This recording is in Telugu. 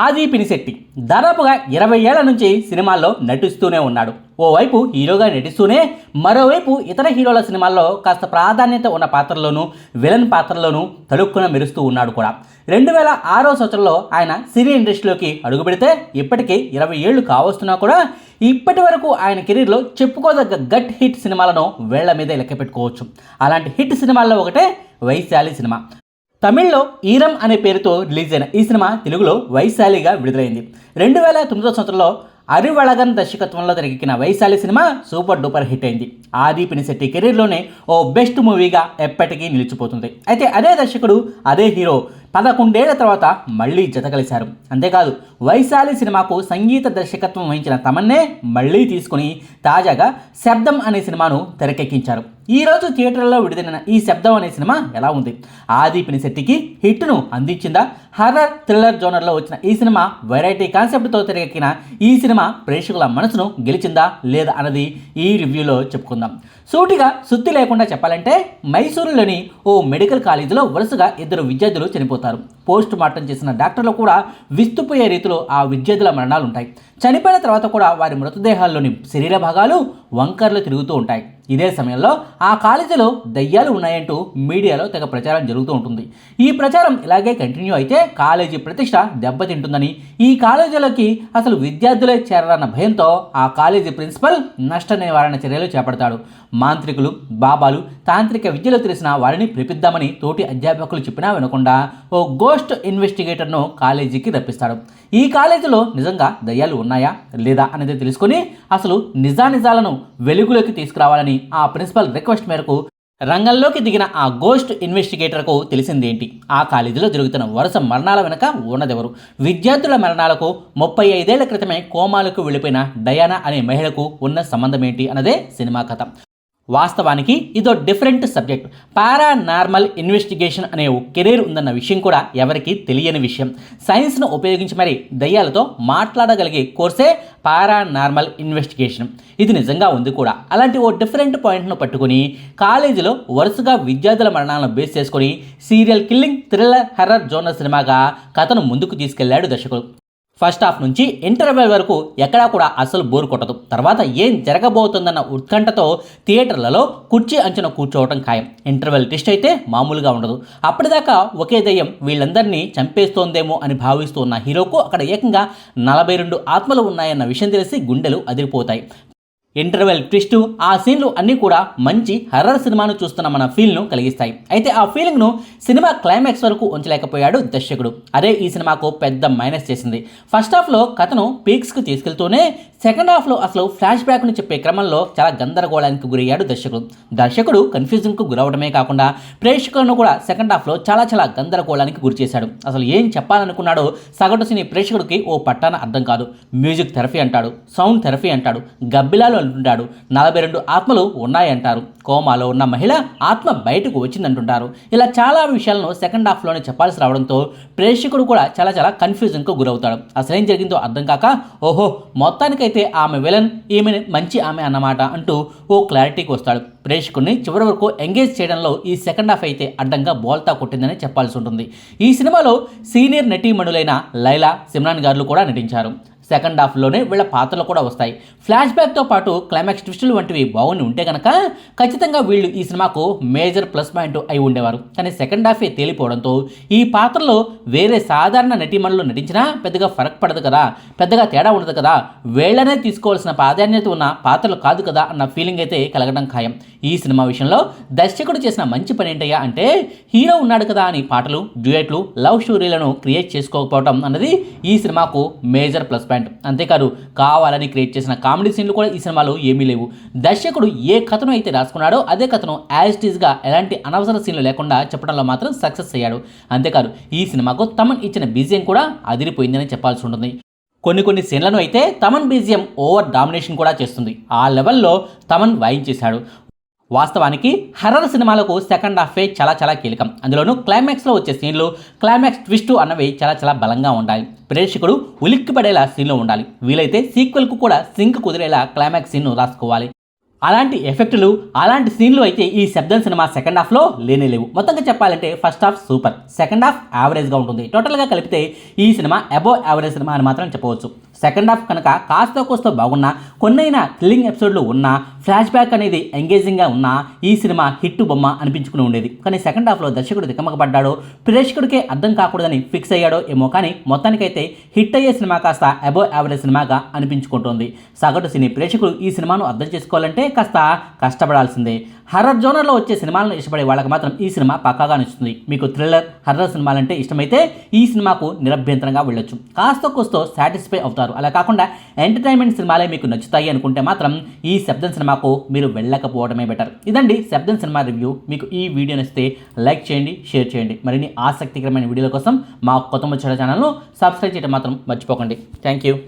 ఆది పినిశెట్టి. దాదాపుగా ఇరవై ఏళ్ళ నుంచి సినిమాల్లో నటిస్తూనే ఉన్నాడు. ఓవైపు హీరోగా నటిస్తూనే మరోవైపు ఇతర హీరోల సినిమాల్లో కాస్త ప్రాధాన్యత ఉన్న పాత్రల్లోనూ విలన్ పాత్రల్లోనూ తడుక్కున మెరుస్తూ ఉన్నాడు కూడా. రెండు వేల ఆరో సంవత్సరంలో ఆయన సినీ ఇండస్ట్రీలోకి అడుగుపెడితే ఇప్పటికే ఇరవై ఏళ్ళు కావస్తున్నా కూడా ఇప్పటి వరకు ఆయన కెరీర్లో చెప్పుకోదగ్గ గట్ హిట్ సినిమాలను వేళ్ళ మీద లెక్క పెట్టుకోవచ్చు. అలాంటి హిట్ సినిమాల్లో ఒకటే వైశాలి సినిమా. తమిళ్ళో ఈరం అనే పేరుతో రిలీజ్ అయిన ఈ సినిమా తెలుగులో వైశాలిగా విడుదలైంది. రెండు వేల తొమ్మిదో సంవత్సరంలో అరివళగన్ దర్శకత్వంలో తెరకెక్కిన Vaishali cinema super duper hit అయింది. ఆది పినిశెట్టి కెరీర్లోనే ఓ బెస్ట్ మూవీగా ఎప్పటికీ నిలిచిపోతుంది. అయితే అదే దర్శకుడు అదే హీరో పదకొండేళ్ళ తర్వాత మళ్ళీ జత కలిశారు అంతేకాదు వైశాలి సినిమాకు సంగీత దర్శకత్వం వహించిన తమన్నే మళ్ళీ తీసుకుని తాజాగా శబ్దం అనే సినిమాను తెరకెక్కించారు. ఈ రోజు థియేటర్లో విడుదలైన ఈ శబ్దం అనే సినిమా ఎలా ఉంది? ఆది పినిశెట్టికి హిట్ను అందించిందా? హర్రర్ థ్రిల్లర్ జోనర్లో వచ్చిన ఈ సినిమా వెరైటీ కాన్సెప్ట్తో తెరకెక్కిన ఈ సినిమా ప్రేక్షకుల మనసును గెలిచిందా లేదా అన్నది ఈ రివ్యూలో చెప్పుకుందాం. సూటిగా సుత్తి లేకుండా చెప్పాలంటే మైసూరులోని ఓ మెడికల్ కాలేజీలో వరుసగా ఇద్దరు విద్యార్థులు చనిపోతారు. పోస్ట్ మార్టం చేసిన డాక్టర్లు కూడా విస్తుపోయే రీతిలో ఆ విద్యార్థుల మరణాలు ఉంటాయి చనిపోయిన తర్వాత కూడా వారి మృతదేహాల్లోని శరీర భాగాలు వంకర్లు తిరుగుతూ ఉంటాయి. ఇదే సమయంలో ఆ కాలేజీలో దయ్యాలు ఉన్నాయంటూ మీడియాలో తెగ ప్రచారం జరుగుతూ ఉంటుంది. ఈ ప్రచారం ఇలాగే కంటిన్యూ అయితే కాలేజీ ప్రతిష్ట దెబ్బతింటుందని. ఈ కాలేజీలోకి అసలు విద్యార్థులే చేరారన్న భయంతో ఆ కాలేజీ ప్రిన్సిపల్ నష్ట నివారణ చర్యలు చేపడతాడు. మాంత్రికులు బాబాలు తాంత్రిక విద్యలు తెలిసిన వారిని పిలిపిద్దామని తోటి అధ్యాపకులు చెప్పినా వినకుండా ఓ గోస్ట్ ఇన్వెస్టిగేటర్ను కాలేజీకి రప్పిస్తాడు. ఈ కాలేజీలో నిజంగా దయ్యాలు ఉన్నాయా? లేదా అనేది తెలుసుకొని అసలు నిజానిజాలను వెలుగులోకి తీసుకురావాలని ఆ ప్రిన్సిపల్ రిక్వెస్ట్ మేరకు రంగంలోకి దిగిన ఆ గోస్ట్ ఇన్వెస్టిగేటర్కు తెలిసిందేంటి? ఆ కాలేజీలో జరుగుతున్న వరుస మరణాల వెనుక ఉన్నదెవరు? విద్యార్థుల మరణాలకు ముప్పై ఐదేళ్ళ క్రితమే కోమాలకు వెళ్ళిపోయిన డయానా అనే మహిళకు ఉన్న సంబంధం ఏంటి అన్నదే సినిమా కథ. వాస్తవానికి ఇదో డిఫరెంట్ సబ్జెక్ట్. పారానార్మల్ ఇన్వెస్టిగేషన్ అనే కెరీర్ ఉందన్న విషయం కూడా ఎవరికీ తెలియని విషయం. సైన్స్ను ఉపయోగించి మరి దయ్యాలతో మాట్లాడగలిగే కోర్సే పారానార్మల్ ఇన్వెస్టిగేషన్. ఇది నిజంగా ఉంది కూడా. అలాంటి ఓ డిఫరెంట్ పాయింట్ను పట్టుకుని కాలేజీలో వరుసగా విద్యార్థుల మరణాలను బేస్ చేసుకొని serial killing thriller horror genre సినిమాగా కథను ముందుకు తీసుకెళ్ళాడు దర్శకుడు. ఫస్ట్ హాఫ్ నుంచి ఇంటర్వెల్ వరకు ఎక్కడా కూడా అసలు బోర్ కొట్టదు. తర్వాత ఏం జరగబోతుందన్న ఉత్కంఠతో థియేటర్లలో కుర్చీ అంచున కూర్చోవటం ఖాయం. ఇంటర్వెల్ టెస్ట్ అయితే మామూలుగా ఉండదు. అప్పటిదాకా ఒకే దయ్యం వీళ్ళందరినీ చంపేస్తోందేమో అని భావిస్తూ ఉన్న హీరోకు అక్కడ ఏకంగా నలభై రెండు ఆత్మలు ఉన్నాయన్న విషయం తెలిసి గుండెలు అదిరిపోతాయి. ఇంటర్వెల్ ట్విస్ట్ ఆ సీన్లు అన్నీ కూడా మంచి హర్రర్ సినిమాను చూస్తున్న మన ఫీల్ను కలిగిస్తాయి. అయితే ఆ ఫీలింగ్ను సినిమా క్లైమాక్స్ వరకు ఉంచలేకపోయాడు దర్శకుడు. అదే ఈ సినిమాకు పెద్ద మైనస్ చేసింది. ఫస్ట్ హాఫ్లో కథను పీక్స్కి తీసుకెళ్తూనే సెకండ్ హాఫ్లో అసలు ఫ్లాష్ బ్యాక్ను చెప్పే క్రమంలో చాలా గందరగోళానికి గురయ్యాడు దర్శకుడు. దర్శకుడు కన్ఫ్యూజన్కు గురవడమే కాకుండా ప్రేక్షకులను కూడా సెకండ్ హాఫ్లో చాలా చాలా గందరగోళానికి గురి చేశాడు. అసలు ఏం చెప్పాలనుకున్నాడో సగటు సినీ ప్రేక్షకుడికి ఓ పట్టాన అర్థం కాదు. మ్యూజిక్ థెరపీ అంటాడు సౌండ్ థెరపీ అంటాడు గబ్బిలాలు అంటుంటాడు నలభై రెండు ఆత్మలు ఉన్నాయంటారు. కోమాలో ఉన్న మహిళ ఆత్మ బయటకు వచ్చిందంటుంటారు. ఇలా చాలా విషయాలను సెకండ్ హాఫ్లోనే చెప్పాల్సి రావడంతో ప్రేక్షకుడు కూడా చాలా చాలా కన్ఫ్యూజన్కు గురవుతాడు. అసలు ఏం జరిగిందో అర్థం కాక ఓహో మొత్తానికైతే అయితే ఆమె విలన్ ఈమె మంచి ఆమె అన్నమాట అంటూ ఓ క్లారిటీకి వస్తాడు ప్రేక్షకుడిని చివరి వరకు ఎంగేజ్ చేయడంలో ఈ సెకండ్ హాఫ్ అయితే అడ్డంగా బోల్తా కొట్టిందని చెప్పాల్సి ఉంటుంది. ఈ సినిమాలో సీనియర్ నటీమణులైన లైలా సిమ్రాన్ గారు కూడా నటించారు. సెకండ్ హాఫ్లోనే వీళ్ళ పాత్రలు కూడా వస్తాయి. ఫ్లాష్ బ్యాక్తో పాటు క్లైమాక్స్ ట్విస్టులు వంటివి బాగుండి ఉంటే కనుక ఖచ్చితంగా వీళ్ళు ఈ సినిమాకు మేజర్ ప్లస్ పాయింట్ అయి ఉండేవారు. కానీ సెకండ్ హాఫే తేలిపోవడంతో ఈ పాత్రలో వేరే సాధారణ నటీమణులు నటించినా పెద్దగా ఫరక్ పడదు కదా పెద్దగా తేడా ఉండదు కదా వీళ్ళనే తీసుకోవాల్సిన ప్రాధాన్యత ఉన్న పాత్రలు కాదు కదా అన్న ఫీలింగ్ అయితే కలగడం ఖాయం. ఈ సినిమా విషయంలో దర్శకుడు చేసిన మంచి పని ఏంటయ్యా అంటే హీరో ఉన్నాడు కదా అని పాటలు డ్యూయట్లు లవ్ స్టోరీలను క్రియేట్ చేసుకోకపోవడం అన్నది ఈ సినిమాకు మేజర్ ప్లస్ పాయింట్. అంతేకాదు కావాలని క్రియేట్ చేసిన కామెడీ సీన్లు కూడా ఈ సినిమాలో ఏమీ లేవు. దర్శకుడు ఏ కథను అయితే రాసుకున్నాడో అదే కథను యాజ్ టీజ్గా ఎలాంటి అనవసర సీన్లు లేకుండా చెప్పడంలో మాత్రం సక్సెస్ అయ్యాడు. అంతేకాదు ఈ సినిమాకు తమన్ ఇచ్చిన బీజియం కూడా అదిరిపోయిందని చెప్పాల్సి ఉంటుంది. కొన్ని కొన్ని సీన్లను అయితే తమన్ బీజియం ఓవర్ డామినేషన్ కూడా చేస్తుంది. ఆ లెవెల్లో తమన్ వాయించేశాడు. వాస్తవానికి హర్రర్ సినిమాలకు సెకండ్ హాఫే చాలా చాలా కీలకం. అందులోనూ క్లైమాక్స్లో వచ్చే సీన్లు క్లైమాక్స్ ట్విస్ట్ అన్నవి చాలా చాలా బలంగా ఉండాలి. ప్రేక్షకుడు ఉలిక్కిపడేలా సీన్లు ఉండాలి. వీలైతే సీక్వెల్కు కూడా సింక్ కుదిరేలా క్లైమాక్స్ సీన్ను రాసుకోవాలి. అలాంటి ఎఫెక్టులు అలాంటి సీన్లు అయితే ఈ శబ్దం సినిమా సెకండ్ హాఫ్లో లేనే లేవు. మొత్తంగా చెప్పాలంటే first half super. Second half యావరేజ్గా ఉంటుంది. టోటల్గా కలిపితే ఈ సినిమా అబోవ్ యావరేజ్ సినిమా అని మాత్రం చెప్పవచ్చు. సెకండ్ హాఫ్ కనుక కాస్త కోస్త బాగున్నా కొన్నైనా థ్రిల్లింగ్ ఎపిసోడ్లు ఉన్నా ఫ్లాష్ బ్యాక్ అనేది ఎంగేజింగ్గా ఉన్నా ఈ సినిమా హిట్ బొమ్మ అనిపించుకుని ఉండేది. కానీ సెకండ్ హాఫ్లో దర్శకుడు దిక్కమకపడ్డాడో ప్రేక్షకుడికే అర్థం కాకూడదని ఫిక్స్ అయ్యాడో ఏమో కానీ మొత్తానికైతే హిట్ అయ్యే సినిమా కాస్త అబో యావరేజ్ సినిమాగా అనిపించుకుంటోంది. సగటు సినీ ప్రేక్షకులు ఈ సినిమాను అర్థం చేసుకోవాలంటే కాస్త కష్టపడాల్సిందే. హర్రర్ జోనర్లో వచ్చే సినిమాలను ఇష్టపడే వాళ్ళకి మాత్రం ఈ సినిమా పక్కాగా నచ్చుతుంది మీకు థ్రిల్లర్ హర్రర్ సినిమాలంటే ఇష్టమైతే ఈ సినిమాకు నిరభ్యంతరంగా వెళ్ళొచ్చు. కాస్త కోస్తో సాటిస్ఫై అవుతారు. అలా కాకుండా ఎంటర్టైన్మెంట్ సినిమాలే మీకు నచ్చుతాయి అనుకుంటే మాత్రం ఈ శబ్దం సినిమాకు మీరు వెళ్ళకపోవడమే బెటర్ ఇదండి శబ్దం సినిమా రివ్యూ మీకు ఈ వీడియో నచ్చితే లైక్ చేయండి షేర్ చేయండి. మరిన్ని ఆసక్తికరమైన వీడియోల కోసం మా కొత్త ముచ్చట ఛానల్ను సబ్స్క్రైబ్ చేయడం మాత్రం మర్చిపోకండి. Thank you